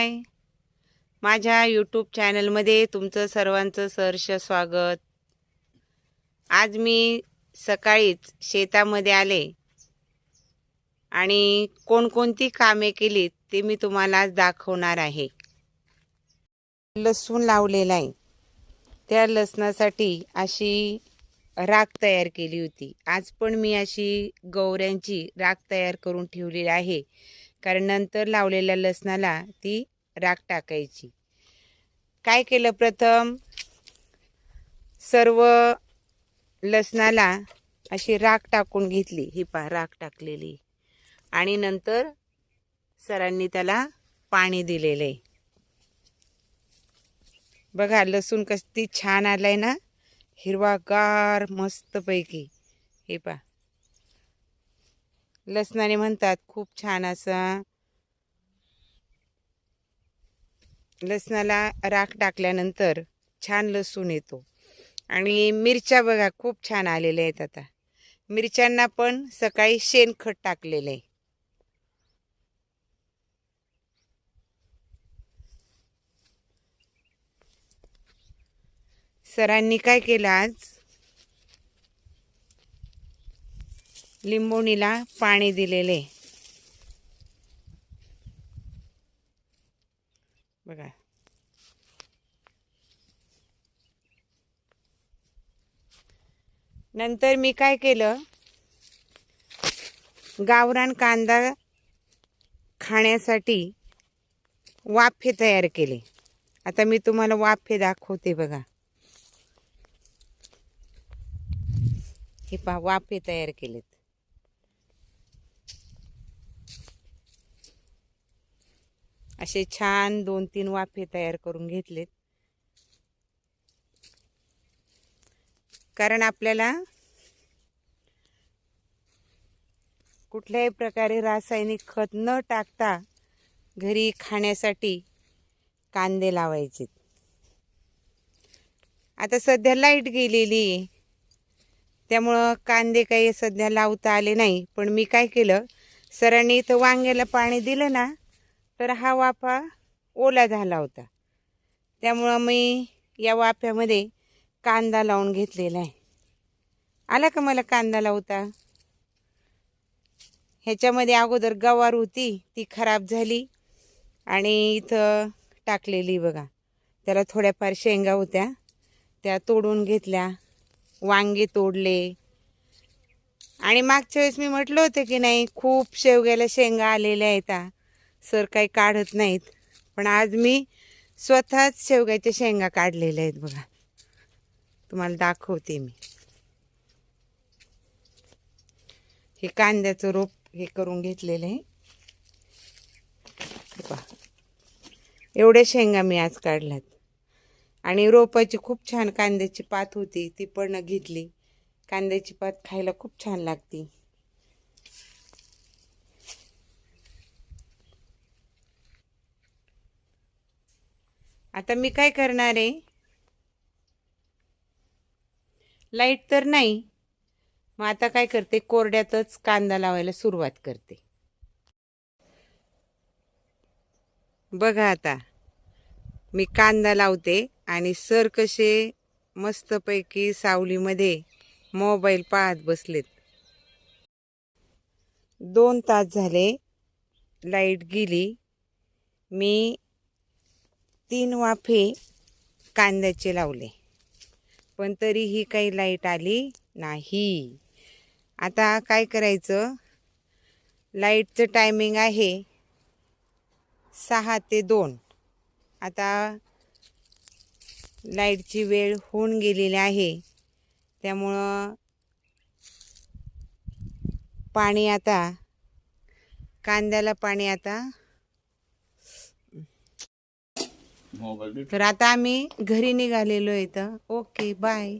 हाय माझ्या यूट्यूब चॅनलमध्ये तुमचं सर्वांचं सहर्ष स्वागत. आज मी सकाळीच शेतामध्ये आले आणि कोणकोणती कामे केली ते मी तुम्हाला आज दाखवणार आहे. लसूण लावलेला आहे. त्या लसणासाठी अशी राख तयार केली होती. आज पण मी अशी गौऱ्यांची राख तयार करून ठेवलेली आहे. कारण नंतर लावलेल्या लसणाला ती राख टाकायची. काय केलं प्रथम? सर्व लसणाला अशी राख टाकून घेतली. ही पा राख टाकलेली. आणि नंतर सरांनी त्याला पाणी दिलेलं. आहे बघा लसूण किती छान आलाय ना? हिरवागार मस्तपैकी. हे पा लसणाने म्हणतात खूप छान असा. लसणाला राख टाकल्यानंतर छान लसूण येतो. आणि मिरच्या बघा खूप छान आलेल्या आहेत आता. मिरच्यांना पण सकाळी शेणखत टाकलेलं आहे. सरांनी काय केलं आज? लिंबोणीला पाणी दिलेले. बघा. नंतर मी काय केलं? गावरान कांदा खाण्यासाठी वाफे तयार केले. आता मी तुम्हाला वाफे दाखवते बघा. हे पहा वाफे तयार केलेत. असे छान दोन तीन वाफे तयार करून घेतलेत. कारण आपल्याला कुठल्याही प्रकारे रासायनिक खत न टाकता घरी खाण्यासाठी कांदे लावायचे. आता सध्या लाइट गेलेली आहे. त्यामुळं कांदे काही सध्या लावता आले नाही. पण मी काय केलं? सरांनी इथं वांग्याला पाणी दिलं ना तर हा वाफा ओला झाला होता. त्यामुळं मी या वाफ्यामध्ये कांदा लावून घेतलेला आहे. आला का मला कांदा लावता? ह्याच्यामध्ये अगोदर गवार होती ती खराब झाली आणि इथं टाकलेली बघा. त्याला थोड्याफार शेंगा होत्या त्या तोडून घेतल्या वांगे तोडले. आणि मागच्या वेळेस मी म्हटलं होतं की नाही खूप शेवग्याला शेंगा आलेल्या आहेत सर काही काढत नाहीत. पण आज मी स्वतःच शेवग्याच्या शेंगा काढलेल्या आहेत बघा. तुम्हाला दाखवते मी. हे कांद्याचं रोप हे करून घेतलेलं आहे. पहा. एवढ्या शेंगा मी आज काढल्यात. आणि रोपाची खूप छान कांद्याची पात होती ती पण घेतली. कांद्याची पात खायला खूप छान लागती. आता मी काय करणार आहे? लाइट तर नाही. मग आता काय करते? कोरड्यातच कांदा लावायला सुरुवात करते. बघा आता. मी कांदा लावते आणि सर कसे मस्तपैकी सावलीमध्ये मोबाईल पाहत बसलेत. दोन तास झाले. लाइट गेली. मी तीन वाफे कांद्याचे लावले. पण तरीही काही लाइट आली नाही. आता काय करायचं? लाईटचं टायमिंग आहे सहा ते दोन. आता लाईटची वेळ होऊन गेलेली आहे. त्यामुळं पाणी आता कांद्याला पाणी आता मोबाईल तर आता आम्ही घरी निघालेलो आहे इथं. Okay bye